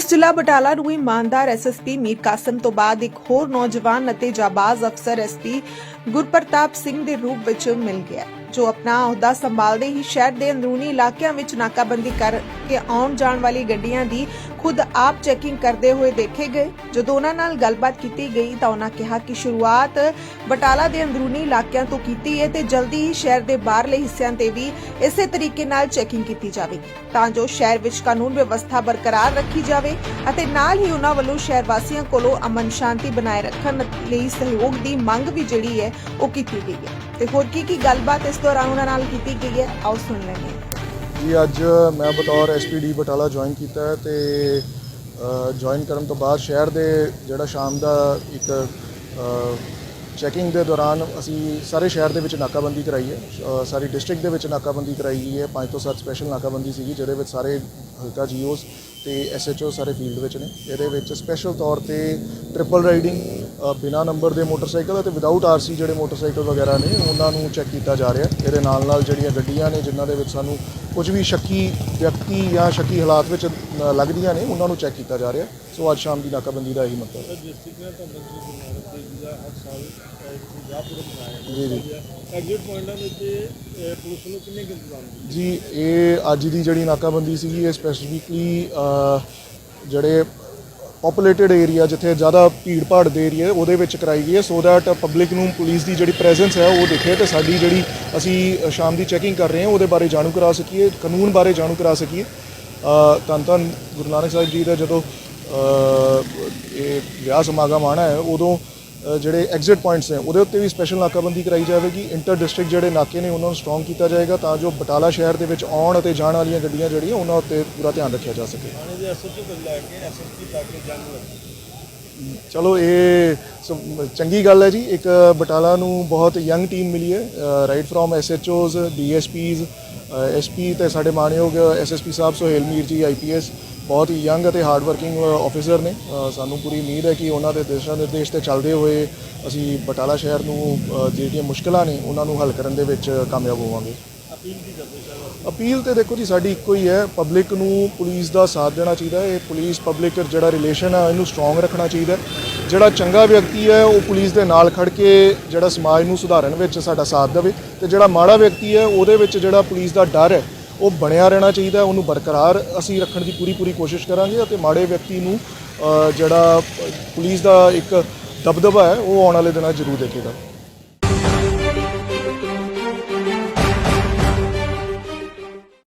Police ਜ਼ਿਲ੍ਹਾ ਬਟਾਲਾ ਨੂੰ ਇਮਾਨਦਾਰ ਐਸਐਸਪੀ ਮੀਰ ਕਾਸਮ ਤੋਂ ਬਾਅਦ ਇੱਕ ਹੋਰ ਨੌਜਵਾਨ ਅਤੇ ਜਾਬਾਜ਼ ਅਫਸਰ ਐਸਪੀ ਗੁਰਪ੍ਰਤਾਪ ਸਿੰਘ ਦੇ ਰੂਪ ਵਿੱਚ ਮਿਲ ਗਿਆ। ਜੋ ਆਪਣਾ ਅਹੁਦਾ ਸੰਭਾਲਦੇ ਹੀ ਸ਼ਹਿਰ ਦੇ ਅੰਦਰੂਨੀ ਇਲਾਕਿਆਂ ਵਿੱਚ ਨਾਕਾਬੰਦੀ ਕਰਕੇ ਆਉਣ ਜਾਣ ਵਾਲੀ ਗੱਡੀਆਂ ਦੀ ਖੁਦ ਆਪ ਚੈਕਿੰਗ ਕਰਦੇ ਹੋਏ ਦੇਖੇ ਗਏ। ਜਦੋਂ ਉਹਨਾਂ ਨਾਲ ਗੱਲਬਾਤ ਕੀਤੀ ਗਈ ਤਾਂ ਉਹਨਾਂ ਕਿਹਾ ਕਿ ਸ਼ੁਰੂਆਤ ਬਟਾਲਾ ਦੇ ਅੰਦਰੂਨੀ ਇਲਾਕਿਆਂ ਤੋਂ ਕੀਤੀ ਹੈ ਤੇ ਜਲਦੀ ਹੀ ਸ਼ਹਿਰ ਦੇ ਬਾਹਰਲੇ ਹਿੱਸਿਆਂ ਤੇ ਵੀ ਇਸੇ ਤਰੀਕੇ ਨਾਲ ਚੈਕਿੰਗ ਕੀਤੀ ਜਾਵੇਗੀ। ਤਾਂ ਜੋ ਸ਼ਹਿਰ ਵਿੱਚ ਕਾਨੂੰਨ ਵਿਵਸਥਾ ਬਰਕਰਾਰ ਰੱਖੀ ਜਾਵੇ ਅਤੇ ਨਾਲ ਹੀ ਉਹਨਾਂ ਵੱਲੋਂ ਸ਼ਹਿਰ ਵਾਸੀਆਂ ਕੋਲੋਂ ਅਮਨ ਸ਼ਾਂਤੀ ਬਣਾਏ ਰੱਖਣ ਲਈ ਸਹਿਯੋਗ ਦੀ ਮੰਗ ਵੀ ਜਿਹੜੀ ਹੈ ਉਹ ਕੀਤੀ ਗਈ ਹੈ ਤੇ ਹੋਰ ਕੀ ਕੀ ਗੱਲਬਾਤ ਇਸ ਦੌਰਾਨ ਉਹਨਾਂ ਨਾਲ ਕੀਤੀ ਗਈ ਹੈ? ਆਓ ਸੁਣ ਲੈਂਦੇ ਹਾਂ। ਜੀ, ਅੱਜ ਮੈਂ ਬਤੌਰ ਐਸਪੀਡੀ ਬਟਾਲਾ ਜੁਆਇਨ ਕੀਤਾ ਹੈ ਤੇ ਜੁਆਇਨ ਕਰਨ ਤੋਂ ਬਾਅਦ ਸ਼ਹਿਰ ਦੇ ਜਿਹੜਾ ਸ਼ਾਮ ਦਾ ਇੱਕ ਚੈਕਿੰਗ ਦੇ ਦੌਰਾਨ ਅਸੀਂ ਸਾਰੇ ਸ਼ਹਿਰ ਦੇ ਵਿੱਚ ਨਾਕਾਬੰਦੀ ਕਰਾਈ ਹੈ। ਸਾਰੀ ਡਿਸਟ੍ਰਿਕਟ ਦੇ ਵਿੱਚ ਨਾਕਾਬੰਦੀ ਕਰਾਈ ਗਈ ਹੈ। ਪੰਜ ਤੋਂ ਸੱਤ ਸਪੈਸ਼ਲ ਨਾਕਾਬੰਦੀ ਸੀਗੀ, ਜਿਹਦੇ ਵਿੱਚ ਸਾਰੇ ਹਲਕਾ ਜੀਓਸ ਤੇ ਐਸਐਚਓ ਸਾਰੇ ਫੀਲਡ ਵਿੱਚ ਨੇ। ਇਹਦੇ ਵਿੱਚ ਸਪੈਸ਼ਲ ਤੌਰ ਤੇ ਟ੍ਰਿਪਲ ਰਾਈਡਿੰਗ ਬਿਨਾ ਨੰਬਰ ਦੇ ਮੋਟਰਸਾਈਕਲ ਅਤੇ ਵਿਦਆਊਟ ਆਰਸੀ ਜਿਹੜੇ ਮੋਟਰਸਾਈਕਲ ਵਗੈਰਾ ਨੇ, ਉਹਨਾਂ ਨੂੰ ਚੈੱਕ ਕੀਤਾ ਜਾ ਰਿਹਾ। ਇਹਦੇ ਨਾਲ ਨਾਲ ਜਿਹੜੀਆਂ ਗੱਡੀਆਂ ਨੇ, ਜਿਨ੍ਹਾਂ ਦੇ ਵਿੱਚ ਸਾਨੂੰ ਕੁਝ ਵੀ ਸ਼ੱਕੀ ਵਿਅਕਤੀ ਜਾਂ ਸ਼ੱਕੀ ਹਾਲਾਤ ਵਿੱਚ ਲੱਗਦੀਆਂ ਨੇ ਉਹਨਾਂ ਨੂੰ ਚੈੱਕ ਕੀਤਾ ਜਾ ਰਿਹਾ ਸੋ ਅੱਜ ਸ਼ਾਮ ਦੀ ਨਾਕਾਬੰਦੀ ਦਾ ਇਹੀ ਮਤਲਬ ਹੈ। ਜਿਸ ਤਰੀਕੇ ਨਾਲ ਤਾਂ ਮੰਤਰੀ ਗੁਰੂ ਨਾਨਕ ਦੇਵ ਜੀ ਦਾ ਹਰ ਸਾਲ ਵਿਆਹਪੁਰਮ ਮਨਾਇਆ ਜੀ। ਜੀ ਜਾਂਦਾ ਐਗਜ਼ਿਟ ਪੁਆਇੰਟਾਂ ਦੇ ਉੱਤੇ ਅਹ, ਪੁਲਿਸ ਨੂੰ ਕਿੰਨੇ ਕੁ ਇੰਤਜ਼ਾਮ ਨੇ ਜੀ ਇਹ ਅੱਜ ਦੀ ਜਿਹੜੀ ਨਾਕਾਬੰਦੀ ਸੀਗੀ ਇਹ ਸਪੈਸੀਫਿਕਲੀ ਜਿਹੜੇ ਪੋਪੂਲੇਟਡ ਏਰੀਆ ਜਿੱਥੇ ਜ਼ਿਆਦਾ ਭੀੜ ਭਾੜ ਦੇ ਏਰੀਆ ਉਹਦੇ ਵਿੱਚ ਕਰਾਈ ਗਈ ਹੈ। ਸੋ ਦੈਟ ਪਬਲਿਕ ਨੂੰ ਪੁਲਿਸ ਦੀ ਜਿਹੜੀ ਪ੍ਰੈਜ਼ੈਂਸ ਹੈ ਉਹ ਦਿਖੇ ਤੇ ਸਾਡੀ ਜਿਹੜੀ ਅਸੀਂ ਸ਼ਾਮ ਦੀ ਚੈਕਿੰਗ ਕਰ ਰਹੇ ਹਾਂ ਉਹਦੇ ਬਾਰੇ ਜਾਣੂ ਕਰਾ ਸਕੀਏ ਕਾਨੂੰਨ ਬਾਰੇ ਜਾਣੂ ਕਰਾ ਸਕੀਏ। ਅ, ਧੰਨ ਧੰਨ ਗੁਰੂ ਨਾਨਕ ਸਾਹਿਬ ਜੀ ਦਾ ਜਦੋਂ ਇਹ ਵਿਆਹ ਸਮਾਗਮ ਆਣਾ ਹੈ ਉਦੋਂ ਜਿਹੜੇ ਐਗਜ਼ਿਟ ਪੁਆਇੰਟਸ ਨੇ ਉਹਦੇ ਉੱਤੇ ਵੀ ਸਪੈਸ਼ਲ ਨਾਕਾਬੰਦੀ ਕਰਾਈ ਜਾਵੇਗੀ। ਇੰਟਰ ਡਿਸਟ੍ਰਿਕਟ ਜਿਹੜੇ ਨਾਕੇ ਨੇ ਉਹਨਾਂ ਨੂੰ ਸਟਰੋਂਗ ਕੀਤਾ ਜਾਏਗਾ ਤਾਂ ਜੋ ਬਟਾਲਾ ਸ਼ਹਿਰ ਦੇ ਵਿੱਚ ਆਉਣ ਅਤੇ ਜਾਣ ਵਾਲੀਆਂ ਗੱਡੀਆਂ ਜਿਹੜੀਆਂ ਉਹਨਾਂ ਉੱਤੇ ਪੂਰਾ ਧਿਆਨ ਰੱਖਿਆ ਜਾ ਸਕੇ। ਚਲੋ ਇਹ ਚੰਗੀ ਗੱਲ ਹੈ ਜੀ। ਇੱਕ ਬਟਾਲਾ ਨੂੰ ਬਹੁਤ ਯੰਗ ਟੀਮ ਮਿਲੀ ਹੈ right from SHOs DSPs SP ਤੇ ਸਾਡੇ ਮਾਨਯੋਗ ਐਸਐਸਪੀ ਸਾਹਿਬ ਸੁਹੇਲ ਮੀਰ ਜੀ ਆਈਪੀਐਸ ਬਹੁਤ ਹੀ ਯੰਗ ਅਤੇ ਹਾਰਡ ਵਰਕਿੰਗ ਆਫੀਸਰ ਨੇ। ਸਾਨੂੰ ਪੂਰੀ ਉਮੀਦ ਹੈ ਕਿ ਉਹਨਾਂ ਦੇ ਦਿਸ਼ਾ ਨਿਰਦੇਸ਼ ਤੇ ਚੱਲਦੇ ਹੋਏ ਅਸੀਂ ਬਟਾਲਾ ਸ਼ਹਿਰ ਨੂੰ ਜਿਹੜੀਆਂ ਮੁਸ਼ਕਲਾਂ ਨੇ ਉਹਨਾਂ ਨੂੰ ਹੱਲ ਕਰਨ ਦੇ ਵਿੱਚ ਕਾਮਯਾਬ ਹੋਵਾਂਗੇ। ਅਪੀਲ ਤੇ ਦੇਖੋ ਜੀ ਸਾਡੀ ਇੱਕੋ ਹੀ ਹੈ ਪਬਲਿਕ ਨੂੰ ਪੁਲਿਸ ਦਾ ਸਾਥ ਦੇਣਾ ਚਾਹੀਦਾ ਹੈ। ਇਹ ਪੁਲਿਸ ਪਬਲਿਕ ਜਿਹੜਾ ਰਿਲੇਸ਼ਨ ਹੈ ਇਹਨੂੰ ਸਟਰੋਂਗ ਰੱਖਣਾ ਚਾਹੀਦਾ ਹੈ। ਜਿਹੜਾ ਚੰਗਾ ਵਿਅਕਤੀ ਹੈ ਉਹ ਪੁਲਿਸ ਦੇ ਨਾਲ ਖੜ ਕੇ ਜਿਹੜਾ ਸਮਾਜ ਨੂੰ ਸੁਧਾਰਨ ਵਿੱਚ ਸਾਡਾ ਸਾਥ ਦੇਵੇ ਤੇ ਜਿਹੜਾ ਮਾੜਾ ਵਿਅਕਤੀ ਹੈ ਉਹਦੇ ਵਿੱਚ ਜਿਹੜਾ ਪੁਲਿਸ ਦਾ ਡਰ ਹੈ ਉਹ ਬਣਿਆ ਰਹਿਣਾ ਚਾਹੀਦਾ, ਉਹਨੂੰ ਬਰਕਰਾਰ ਅਸੀਂ ਰੱਖਣ ਦੀ ਪੂਰੀ ਪੂਰੀ ਕੋਸ਼ਿਸ਼ ਕਰਾਂਗੇ ਅਤੇ ਮਾੜੇ ਵਿਅਕਤੀ ਨੂੰ ਜਿਹੜਾ ਪੁਲਿਸ ਦਾ ਇੱਕ ਦਬਦਬਾ ਹੈ, ਉਹ ਆਉਣ ਵਾਲੇ ਦਿਨਾਂ 'ਚ ਜ਼ਰੂਰ ਦੇਖੇਗਾ।